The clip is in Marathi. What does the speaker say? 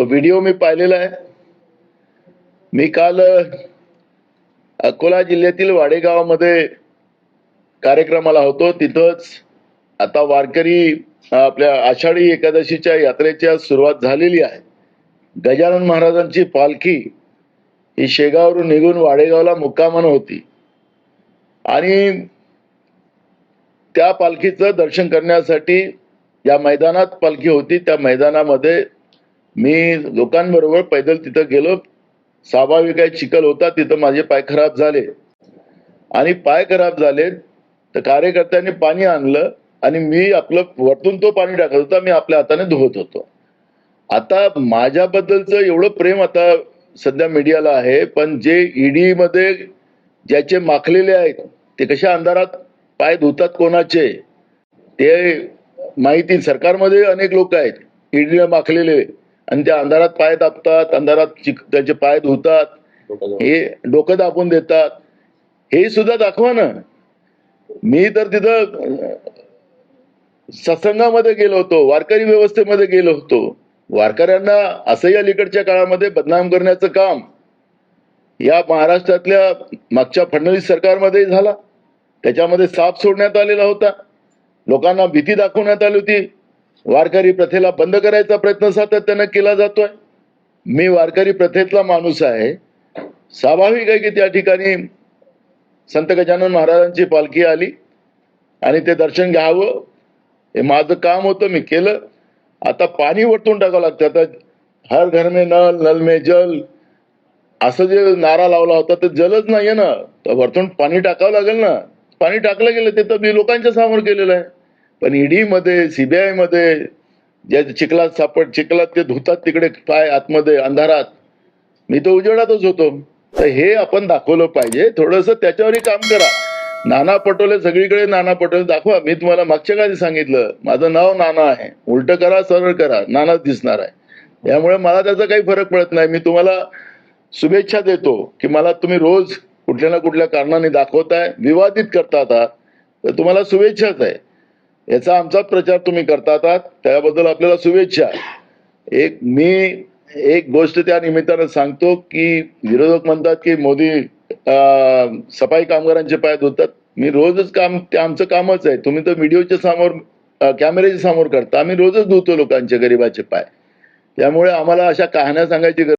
तो व्हिडिओ मी पाहिलेला आहे. मी काल अकोला जिल्ह्यातील वाडेगावामध्ये कार्यक्रमाला होतो. तिथंच आता वारकरी आपल्या आषाढी एकादशीच्या यात्रेच्या सुरुवात झालेली आहे. गजानन महाराजांची पालखी ही शेगावरून निघून वाडेगावला मुक्कामानं होती. आणि त्या पालखीचं दर्शन करण्यासाठी या मैदानात पालखी होती. त्या मैदानामध्ये मी लोकांबरोबर पैदल तिथं गेलो. स्वाभाविक आहे चिखल होता तिथं माझे पाय खराब झाले. आणि पाय खराब झाले तर कार्यकर्त्यांनी पाणी आणलं आणि मी आपलं वरतून तो पाणी टाकत होता मी आपल्या हाताने धुवत होतो. आता माझ्याबद्दलचं एवढं प्रेम आता सध्या मीडियाला आहे पण जे ईडी मध्ये ज्याचे माखलेले आहेत ते कशा अंधारात पाय धुतात कोणाचे ते माहिती सरकारमध्ये अनेक लोक आहेत ईडीला माखलेले. आणि त्या अंधारात पाय दाबतात अंधारात त्याचे पाय धुतात हे डोकं दाबून देतात. हे सुद्धा दाखवा ना. मी तर तिथं सत्संगामध्ये गेलो होतो वारकरी व्यवस्थेमध्ये गेलो होतो. वारकऱ्यांना असंही अलीकडच्या काळामध्ये बदनाम करण्याचं काम या महाराष्ट्रातल्या मागच्या फडणवीस सरकारमध्ये झाला. त्याच्यामध्ये साप सोडण्यात आलेला होता. लोकांना भीती दाखवण्यात आली होती. वारकरी प्रथेला बंद करायचा प्रयत्न सातत्यानं केला जातोय. मी वारकरी प्रथेतला माणूस आहे. स्वाभाविक आहे की त्या ठिकाणी संत गजानन महाराजांची पालखी आली आणि ते दर्शन घ्यावं. हे माझं काम होतं मी केलं. आता पाणी वरतून टाकावं लागतं. आता हर घर में नल नल में जल. असं जे नारा लावला होता तर जलच नाहीये ना. तर वरतून पाणी टाकावं लागेल ना. पाणी टाकलं गेलं ते तर मी लोकांच्या समोर केलेलं आहे. पण ईडीमध्ये मध्ये सीबीआयमध्ये ज्या चिखलात सापड चिखलात ते धुतात तिकडे पाय आतमध्ये अंधारात. मी तर उजेडातच होतो. तर हे आपण दाखवलं पाहिजे. थोडस त्याच्यावरही काम करा. नाना पटोले सगळीकडे नाना पटोले. दाखवा मी तुम्हाला मागच्या काळी सांगितलं. माझं नाव नाना आहे. उलट करा सरळ करा. नानाच दिसणार आहे. त्यामुळे मला त्याचा काही फरक पडत नाही. मी तुम्हाला शुभेच्छा देतो की मला तुम्ही रोज कुठल्या ना कुठल्या कारणाने दाखवताय विवादित करतात आता तर तुम्हाला शुभेच्छाच आहे. याचा आमचा प्रचार तुम्ही करतात त्याबद्दल आपल्याला शुभेच्छा. एक मी एक गोष्ट त्या निमित्तानं सांगतो की विरोधक म्हणतात की मोदी सफाई कामगारांचे पाय धुतात. मी रोजच काम ते आमचं कामच आहे. तुम्ही तर व्हिडिओच्या समोर कॅमेऱ्याच्या समोर करता. आम्ही रोजच धुतो लोकांचे गरिबाचे पाय. त्यामुळे आम्हाला अशा कहाण्या सांगायची गरज